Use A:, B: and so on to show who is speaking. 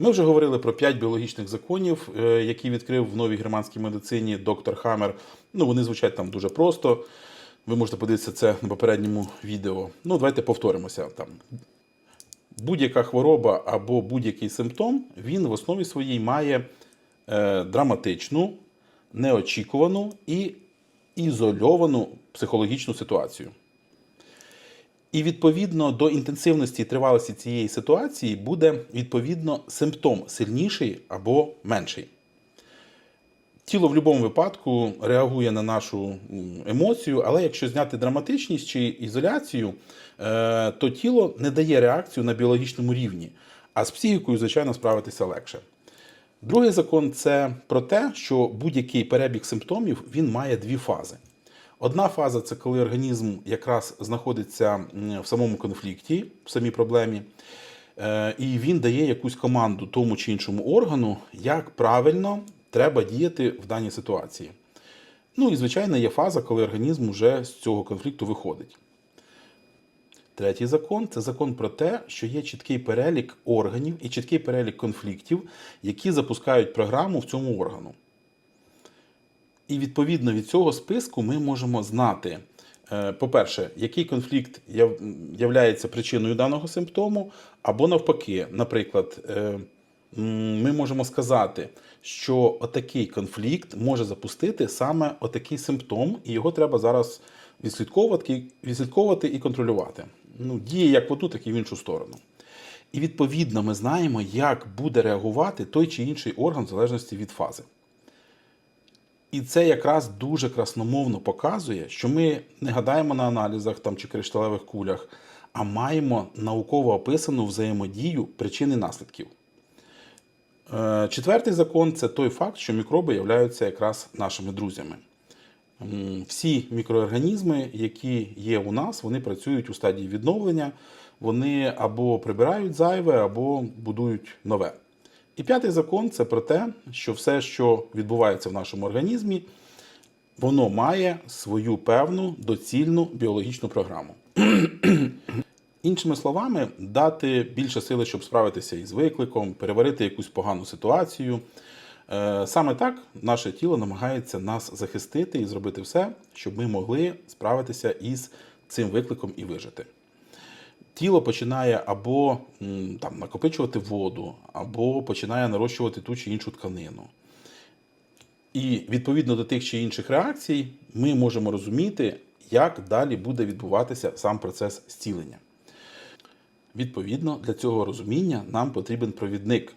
A: Ми вже говорили про п'ять біологічних законів, е, які відкрив в новій германській медицині доктор Хаммер. Ну, вони звучать там дуже просто. Ви можете подивитися це на попередньому відео. Ну, давайте повторимося. Там будь-яка хвороба або будь-який симптом, він в основі своїй має е, драматичну, неочікувану і ізольовану психологічну ситуацію. І відповідно до інтенсивності і тривалості цієї ситуації буде відповідно симптом сильніший або менший. Тіло в будь-якому випадку реагує на нашу емоцію, але якщо зняти драматичність чи ізоляцію, е, то тіло не дає реакцію на біологічному рівні, а з психікою, звичайно, справитися легше. Другий закон це про те, що будь-який перебіг симптомів він має дві фази. Одна фаза це коли організм якраз знаходиться в самому конфлікті, в самій проблемі, е, і він дає якусь команду тому чи іншому органу, як правильно треба діяти в даній ситуації. Ну і звичайно є фаза, коли організм вже з цього конфлікту виходить. Третій закон це закон про те, що є чіткий перелік органів і чіткий перелік конфліктів, які запускають програму в цьому органу. І відповідно від цього списку ми можемо знати, е, по-перше, який конфлікт являється причиною даного симптому, або навпаки, наприклад, е, ми можемо сказати, що отакий конфлікт може запустити саме отакий симптом, і його треба зараз відслідковувати, відслідковувати і контролювати. Ну, діє як в одну, так і в іншу сторону. І відповідно ми знаємо, як буде реагувати той чи інший орган в залежності від фази. І це якраз дуже красномовно показує, що ми не гадаємо на аналізах там, чи кришталевих кулях, а маємо науково описану взаємодію причин і наслідків. Е, Четвертий закон це той факт, що мікроби являються якраз нашими друзями. Всі мікроорганізми, які є у нас, вони працюють у стадії відновлення, вони або прибирають зайве, або будують нове. І п'ятий закон це про те, що все, що відбувається в нашому організмі, воно має свою певну доцільну біологічну програму. Іншими словами, дати більше сили, щоб справитися із викликом, переварити якусь погану ситуацію. Е, Саме так наше тіло намагається нас захистити і зробити все, щоб ми могли справитися із цим викликом і вижити. Тіло починає або там, накопичувати воду, або починає нарощувати ту чи іншу тканину. І відповідно до тих чи інших реакцій, ми можемо розуміти, як далі буде відбуватися сам процес зцілення. Відповідно, для цього розуміння нам потрібен провідник,